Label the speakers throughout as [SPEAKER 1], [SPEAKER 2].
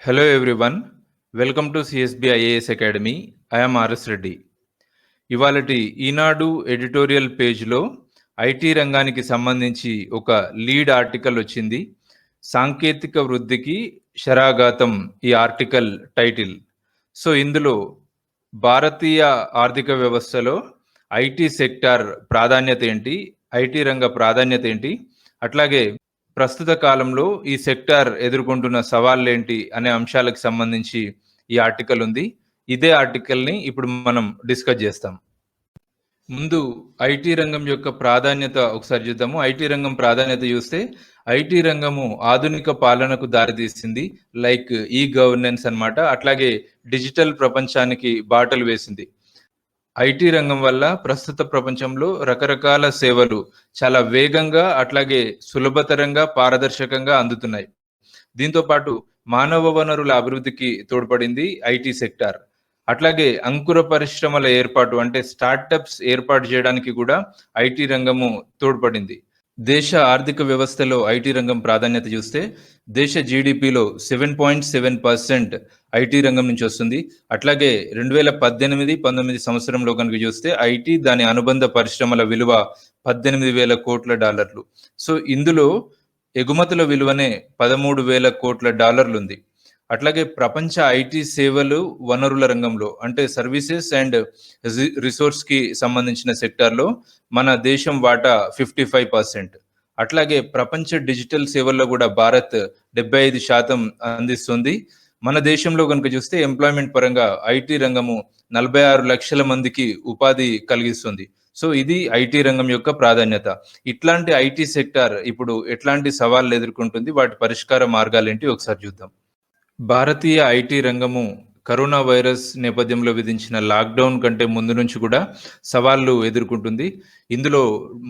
[SPEAKER 1] Hello everyone. Welcome to CSB IAS Academy. I am RS Reddy ఇవాళటి Eenadu editorial పేజ్లో IT రంగానికి సంబంధించి ఒక lead article వచ్చింది. సాంకేతిక వృద్ధికి శరాఘాతం ఈ ఆర్టికల్ టైటిల్. సో ఇందులో భారతీయ ఆర్థిక వ్యవస్థలో ఐటీ సెక్టార్ ప్రాధాన్యత ఏంటి? ఐటీ రంగ ప్రాధాన్యత ఏంటి? అట్లాగే ప్రస్తుత కాలంలో ఈ సెక్టార్ ఎదుర్కొంటున్న సవాళ్ళు ఏంటి అనే అంశాలకు సంబంధించి ఈ ఆర్టికల్ ఉంది. ఇదే ఆర్టికల్ని ఇప్పుడు మనం డిస్కస్ చేస్తాం. ముందు ఐటీ రంగం యొక్క ప్రాధాన్యత ఒకసారి చూద్దాము. ఐటీ రంగం ప్రాధాన్యత చూస్తే ఐటీ రంగము ఆధునిక పాలనకు దారితీసింది లైక్ ఈ గవర్నెన్స్ అన్నమాట. అట్లాగే డిజిటల్ ప్రపంచానికి బాటలు వేసింది. ఐటీ రంగం వల్ల ప్రస్తుత ప్రపంచంలో రకరకాల సేవలు చాలా వేగంగా అట్లాగే సులభతరంగా పారదర్శకంగా అందుతున్నాయి. దీంతో పాటు మానవ వనరుల అభివృద్ధికి తోడ్పడింది ఐటీ సెక్టార్. అట్లాగే అంకుర పరిశ్రమల ఏర్పాటు అంటే స్టార్టప్స్ ఏర్పాటు చేయడానికి కూడా ఐటీ రంగము తోడ్పడింది. దేశ ఆర్థిక వ్యవస్థలో ఐటీ రంగం ప్రాధాన్యత చూస్తే దేశ జీడిపిలో seven point seven percent IT రంగం నుంచి వస్తుంది. అట్లాగే రెండు వేల పద్దెనిమిది పంతొమ్మిది సంవత్సరంలో కనుక చూస్తే ఐటీ దాని అనుబంధ పరిశ్రమల విలువ పద్దెనిమిది వేల కోట్ల డాలర్లు. సో ఇందులో ఎగుమతుల విలువనే పదమూడు వేల కోట్ల డాలర్లు ఉంది అట్లాగే ప్రపంచ ఐటీ సేవలు వనరుల రంగంలో అంటే సర్వీసెస్ అండ్ రిసోర్స్కి సంబంధించిన సెక్టార్లో మన దేశం వాటా ఫిఫ్టీ ఫైవ్ పర్సెంట్. అట్లాగే ప్రపంచ డిజిటల్ సేవల్లో కూడా భారత్ డెబ్బై ఐదు శాతం అందిస్తుంది. మన దేశంలో కనుక చూస్తే ఎంప్లాయ్మెంట్ పరంగా ఐటీ రంగము నలభై ఆరు లక్షల మందికి ఉపాధి కలిగిస్తుంది. సో ఇది ఐటీ రంగం యొక్క ప్రాధాన్యత. ఇట్లాంటి ఐటీ సెక్టార్ ఇప్పుడు ఎట్లాంటి సవాళ్ళు ఎదుర్కొంటుంది? వాటి పరిష్కార మార్గాలు ఏంటి ఒకసారి చూద్దాం. భారతీయ ఐటీ రంగము కరోనా వైరస్ నేపథ్యంలో విధించిన లాక్డౌన్ కంటే ముందు నుంచి కూడా సవాళ్ళు ఎదుర్కొంటుంది. ఇందులో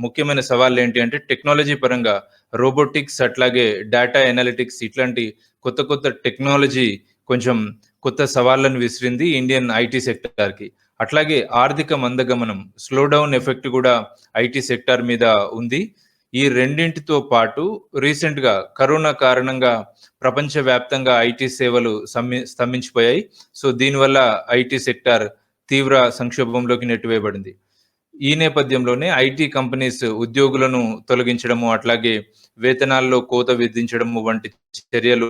[SPEAKER 1] ముఖ్యమైన సవాళ్ళు ఏంటి అంటే టెక్నాలజీ పరంగా రోబోటిక్స్ అట్లాగే డేటా ఎనాలిటిక్స్ ఇట్లాంటి కొత్త కొత్త టెక్నాలజీ కొంచెం కొత్త సవాళ్ళను విసిరింది ఇండియన్ ఐటీ సెక్టార్కి. అట్లాగే ఆర్థిక మందగమనం స్లో డౌన్ ఎఫెక్ట్ కూడా ఐటీ సెక్టార్ మీద ఉంది. ఈ రెండింటితో పాటు రీసెంట్గా కరోనా కారణంగా ప్రపంచవ్యాప్తంగా ఐటీ సేవలు స్తంభించిపోయాయి. సో దీనివల్ల ఐటీ సెక్టార్ తీవ్ర సంక్షోభంలోకి నెట్టివేయబడింది. ఈ నేపథ్యంలోనే ఐటీ కంపెనీస్ ఉద్యోగులను తొలగించడము అట్లాగే వేతనాల్లో కోత విధించడము వంటి చర్యలు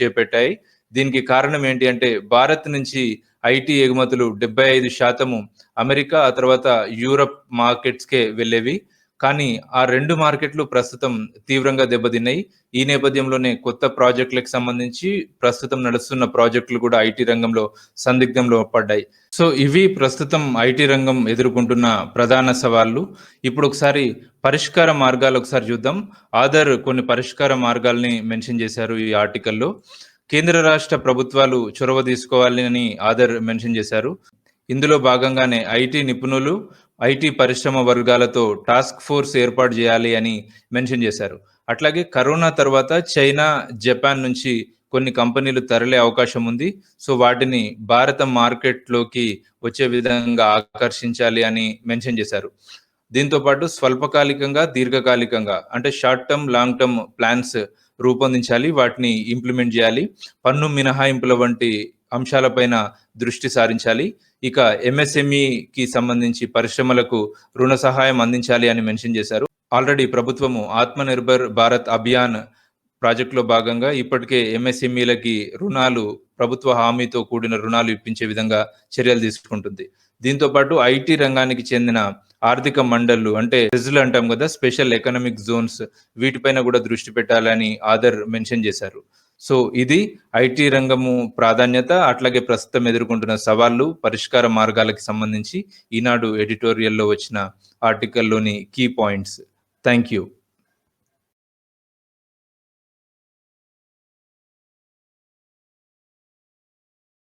[SPEAKER 1] చేపట్టాయి. దీనికి కారణం ఏంటి అంటే భారత్ నుంచి ఐటీ ఎగుమతులు డెబ్బై ఐదు శాతము అమెరికా ఆ తర్వాత యూరప్ మార్కెట్స్కే వెళ్ళేవి. కానీ ఆ రెండు మార్కెట్లు ప్రస్తుతం తీవ్రంగా దెబ్బతిన్నాయి. ఈ నేపథ్యంలోనే కొత్త ప్రాజెక్టులకు సంబంధించి ప్రస్తుతం నడుస్తున్న ప్రాజెక్టులు కూడా ఐటీ రంగంలో సందిగ్ధంలో పడ్డాయి. సో ఇవి ప్రస్తుతం ఐటీ రంగం ఎదుర్కొంటున్న ప్రధాన సవాళ్ళు. ఇప్పుడు ఒకసారి పరిష్కార మార్గాలు ఒకసారి చూద్దాం. ఆధార్ కొన్ని పరిష్కార మార్గాల్ని మెన్షన్ చేశారు ఈ ఆర్టికల్లో. కేంద్ర రాష్ట్ర ప్రభుత్వాలు చొరవ తీసుకోవాలని ఆధార్ మెన్షన్ చేశారు. ఇందులో భాగంగానే ఐటీ నిపుణులు ఐటీ పరిశ్రమ వర్గాలతో టాస్క్ ఫోర్స్ ఏర్పాటు చేయాలి అని మెన్షన్ చేశారు. అట్లాగే కరోనా తర్వాత చైనా జపాన్ నుంచి కొన్ని కంపెనీలు తరలే అవకాశం ఉంది. సో వాటిని భారత మార్కెట్లోకి వచ్చే విధంగా ఆకర్షించాలి అని మెన్షన్ చేశారు. దీంతో పాటు స్వల్పకాలికంగా దీర్ఘకాలికంగా అంటే short term long term plans రూపొందించాలి వాటిని ఇంప్లిమెంట్ చేయాలి. పన్ను మినహాయింపుల వంటి అంశాలపైన దృష్టి సారించాలి. ఇక ఎంఎస్ఎంఈకి సంబంధించి పరిశ్రమలకు రుణ సహాయం అందించాలి అని మెన్షన్ చేశారు. ఆల్రెడీ ప్రభుత్వము ఆత్మ నిర్భర్ భారత్ అభియాన్ ప్రాజెక్టులో భాగంగా ఇప్పటికే ఎంఎస్ఎంఈలకి రుణాలు ప్రభుత్వ హామీతో కూడిన రుణాలు ఇప్పించే విధంగా చర్యలు తీసుకుంటుంది. దీంతో పాటు ఐటీ రంగానికి చెందిన ఆర్థిక మండళ్ళు అంటే సెజులు అంటాం కదా స్పెషల్ ఎకనామిక్ జోన్స్ వీటిపైన కూడా దృష్టి పెట్టాలని ఆదర్ మెన్షన్ చేశారు. సో ఇది ఐటీ రంగము ప్రాధాన్యత అట్లాగే ప్రస్తుతం ఎదుర్కొంటున్న సవాళ్ళు పరిష్కార మార్గాలకి సంబంధించి ఈనాడు ఎడిటోరియల్లో వచ్చిన ఆర్టికల్లోని కీ పాయింట్స్. Thank you.